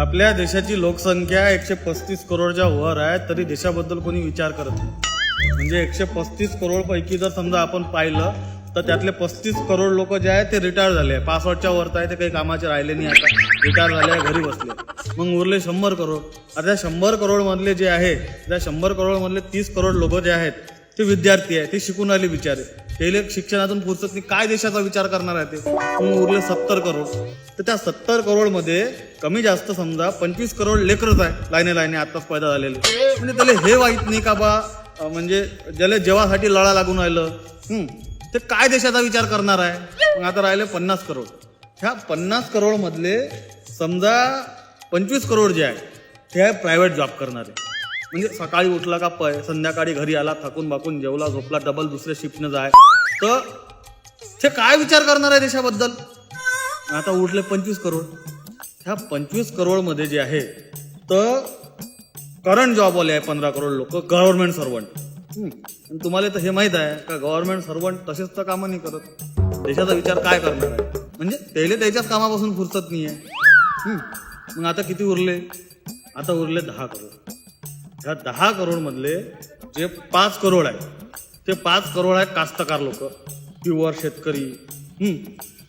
आपल्या देशाची लोकसंख्या एकशे पस्तीस करोडच्या वर आहे तरी देशाबद्दल कोणी विचार करत नाही. म्हणजे एकशे पस्तीस करोड पैकी जर समजा आपण पाहिलं तर त्यातले पस्तीस करोड लोक जे आहेत ते रिटायर झाले आहे. पासष्टच्या वरत आहे ते काही कामाचे राहिले नाही आता. रिटायर झाले आहे, घरी बसले मग उरले शंभर करोड. आता शंभर करोडमधले जे आहे त्या शंभर करोडमधले तीस करोड लोक जे आहेत ते विद्यार्थी आहे ते शिकून आले बिचारे. ते शिक्षणातून पुरत नाही काय देशाचा विचार करणार आहे ते? मग उरले सत्तर करोड. तर त्या सत्तर करोडमध्ये कमी जास्त समजा पंचवीस करोड लेकरच आहे लाईने लाईने आत्ताच पैदा झालेले. म्हणजे त्याला हे वाईट नाही का बा? म्हणजे ज्याला जेवासाठी लढा लागून राहिलं हम्म ते काय देशाचा विचार करणार आहे? मग आता राहिले पन्नास करोड. ह्या पन्नास करोड मधले समजा पंचवीस करोड जे आहे ते आहे प्रायव्हेट जॉब करणारे. म्हणजे सकाळी उठला का पय संध्याकाळी घरी आला थकून बाकून जेवला झोपला डबल दुसऱ्या शिफ्टनं जाय. तर ते काय विचार करणार आहे देशाबद्दल? आता उठले पंचवीस करोड. ह्या पंचवीस करोडमध्ये जे आहे तर करंट जॉबवाले आहे पंधरा करोड लोक गव्हर्नमेंट सर्वंट तुम्हाला तर हे माहीत आहे का गव्हर्नमेंट सर्वंट तसेच तर कामं नाही करत. देशाचा विचार काय करणार आहे? म्हणजे त्याला त्याच्याच कामापासून फुरसत नाही आहे मग आता किती उरले? आता उरले दहा करोड. ह्या दहा करोड मधले जे पाच करोड आहे ते पाच करोड आहे कास्तकार लोक प्युअर शेतकरी. हम्म.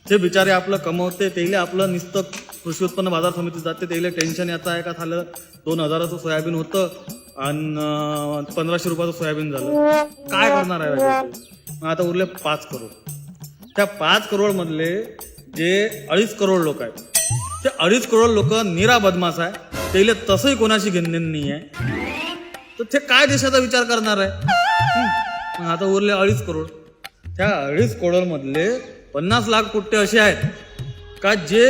ते बिचारे आपलं कमवते त्याला आपलं नुसतं कृषी उत्पन्न बाजार समितीत जाते त्याला टेन्शन याचं आहे का झालं? दोन हजाराचं सोयाबीन होतं आणि पंधराशे रुपयाचं सोयाबीन झालं. काय करणार आहे मग आता उरले पाच करोड. त्या पाच करोड मधले जे अडीच करोड लोक आहेत ते अडीच करोड लोक निरा बदमाश आहे त्याला तसंही कोणाशी घेणं नाही आहे तर ते काय देशाचा विचार करणार आहे? आता उरले अडीच करोड. त्या अडीच करोडमधले पन्नास लाख कुट्टे असे आहेत का जे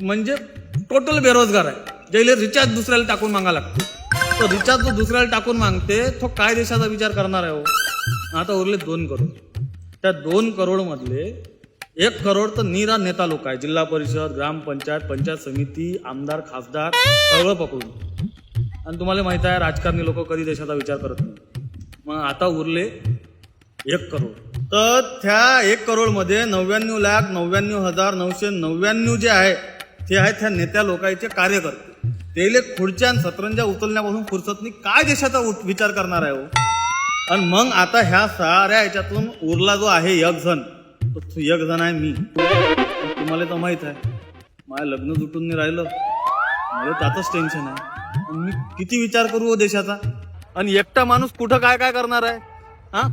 म्हणजे टोटल बेरोजगार आहे. ज्याला रिचार्ज दुसऱ्याला टाकून मागा लागते. तो रिचार्ज जो दुसऱ्याला टाकून मागते तो काय देशाचा विचार करणार आहे हो? आता उरले दोन करोड. त्या दोन करोडमधले एक करोड तर निरा नेता लोक आहे जिल्हा परिषद ग्रामपंचायत पंचायत समिती आमदार खासदार सगळं पकडून. आणि तुम्हाला माहीत आहे राजकारणी लोक कधी देशाचा विचार करत नाही. मग आता उरले एक करोड. तर त्या एक करोडमध्ये नव्याण्णव लाख नव्याण्णव हजार नऊशे नव्याण्णव जे आहे ते आहेत त्या नेत्या लोकांचे कार्यकर्ते. तेले खुर्च्या आणि सतरंजा उचलण्यापासून फुरसतनी नाही. काय देशाचा विचार करणार आहे हो? आणि मग आता ह्या साऱ्या ह्याच्यातून उरला जो आहे एक जण तो तो एक जण आहे मी. तुम्हाला तर माहीत आहे. माझं लग्न जुटून नाही राहिलं. मला त्याचंच टेन्शन आहे. आणि मी किती विचार करू हो देशाचा? आणि एकटा माणूस कुठं काय काय करणार आहे? हा?